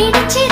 విడిచి